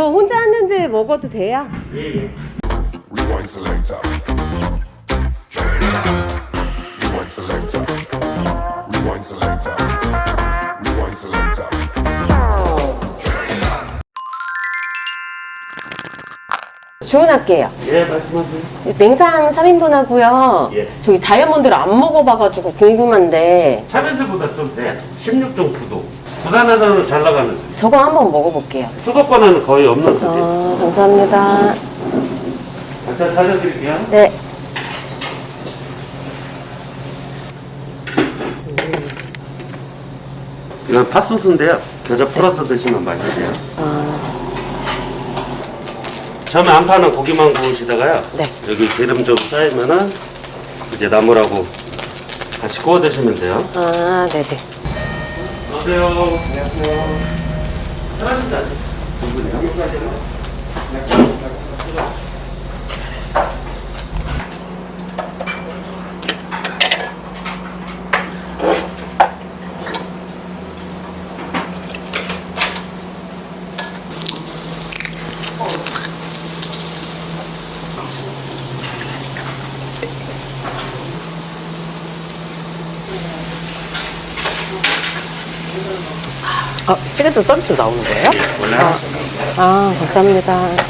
저 혼자 하는데 먹어도 돼요? Rewind selector. Rewind selector. Rewind selector. Rewind selector. 주문할게요. 예, 말씀하세요. 냉상 3인분 하고요. 예. 저기 다이아몬드를 안 먹어봐가지고 궁금한데 차베슬보다 좀 세. 16.9도. 부산에서는 잘 나가는 술. 저거 한번 먹어볼게요. 수도권에는 거의 없는 술이에요. 아, 감사합니다. 일단 살려드릴게요. 네. 이건 팥소스인데요. 겨자 풀어서 드시면 맛있어요. 아, 처음에 한 판은 고기만 구우시다가요. 네. 여기 기름 좀 쌓이면은 이제 나물하고 같이 구워 드시면 돼요. 아, 네네. 안녕하세요. 안녕하세요. 편하시지 않으세요? 두 분이요? 아, 찌개도 서비스 나오는 거예요? 예, 원래 하시는 아, 감사합니다.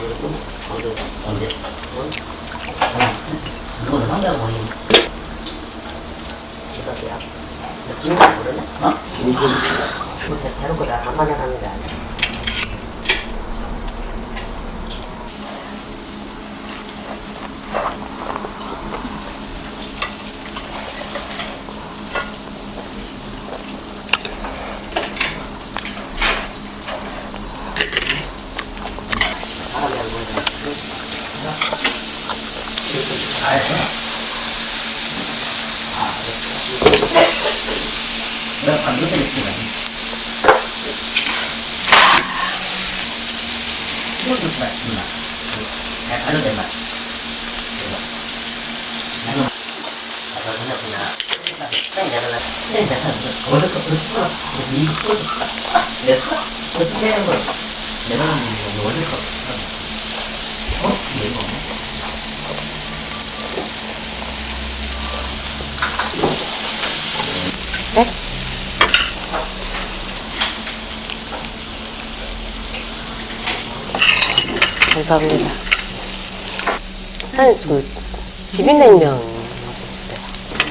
언제? 오늘 상대가 뭐니? 기석이야. 너 김밥 모르네? 어? 김밥. 대놓고 나한마디 하는 게 아니야. 요. 네? 감사합니다. 한좀 그, 비빔냉면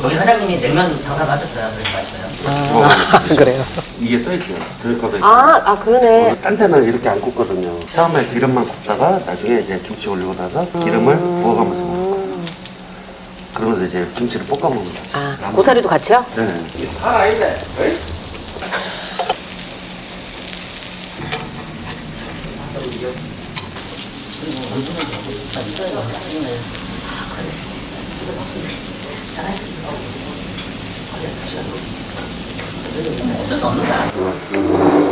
저희 사장님이 냉면 장사 가셨어요. 그래서 맛있어요. 아, 어, 아 그래요? 이게 써있어요. 들 아, 아 그러네. 어, 딴 데는 이렇게 안 굽거든요. 처음에 기름만 굽다가 나중에 이제 김치 올리고 나서 기름을 음. 부어가면서 먹는 그러면서 이제 김치를 볶아 먹는 거죠. 아, 고사리도 같이요? 네. 살아있네. 嗯好的嗯好的。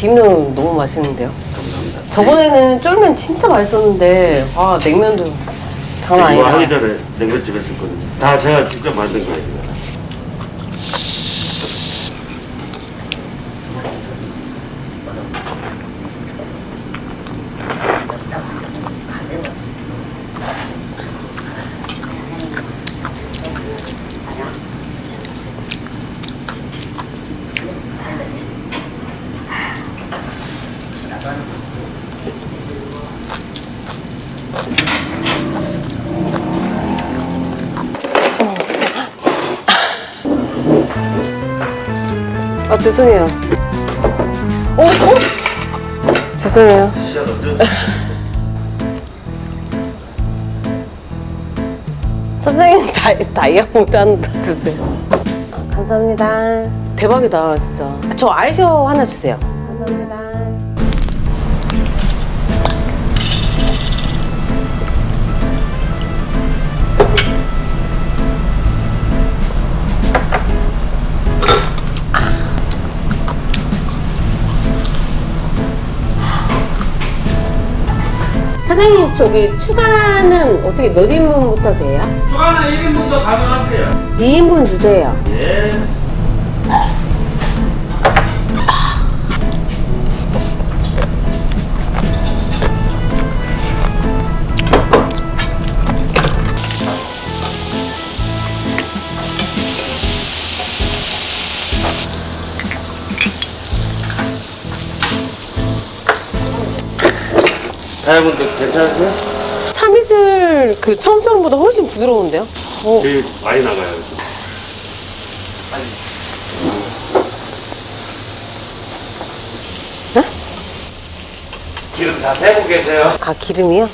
비빔면 너무 맛있는데요? 감사합니다. 저번에는 쫄면 진짜 맛있었는데, 아, 냉면도 장난 이거 하기 아니다. 전에 냉면집 했었거든요. 다 제가 직접 만든 거예요. 아, 죄송해요. 어? 어? 죄송해요. 선생님 다이, 다이아몬드 하나 더 주세요. 아, 감사합니다. 대박이다, 진짜. 저 아이셔 하나 주세요. 감사합니다. 사장님, 저기 추가는 어떻게 몇 인분부터 돼요? 추가는 1인분도 가능하세요. 2인분 주세요. 예. 사장님들 괜찮으세요? 참이슬 그 처음 처럼보다 훨씬 부드러운데요? 어, 제일 많이 나가요. 네? 기름 다 세고 계세요? 아 기름이요?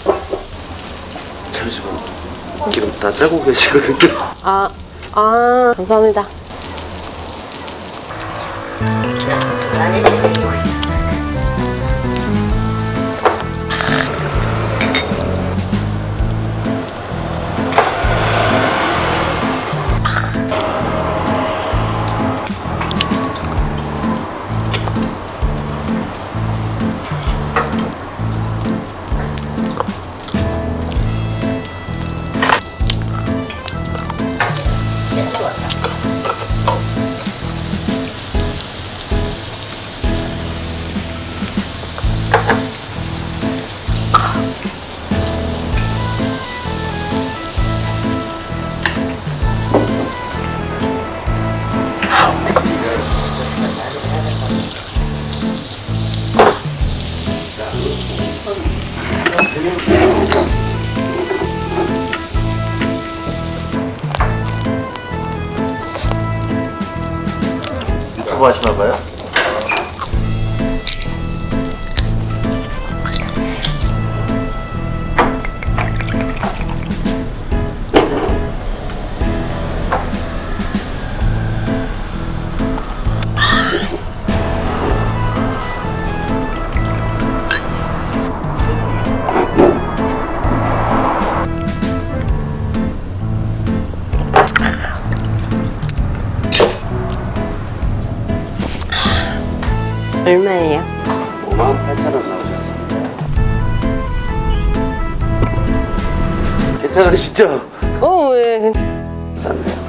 잠시만. 기름 다 세고 계시거든요. 아, 아 감사합니다. 하시나 봐요? 얼마예요? 5만 8천 원 나오셨습니다. 괜찮으시죠? 어, 예. 괜찮네요.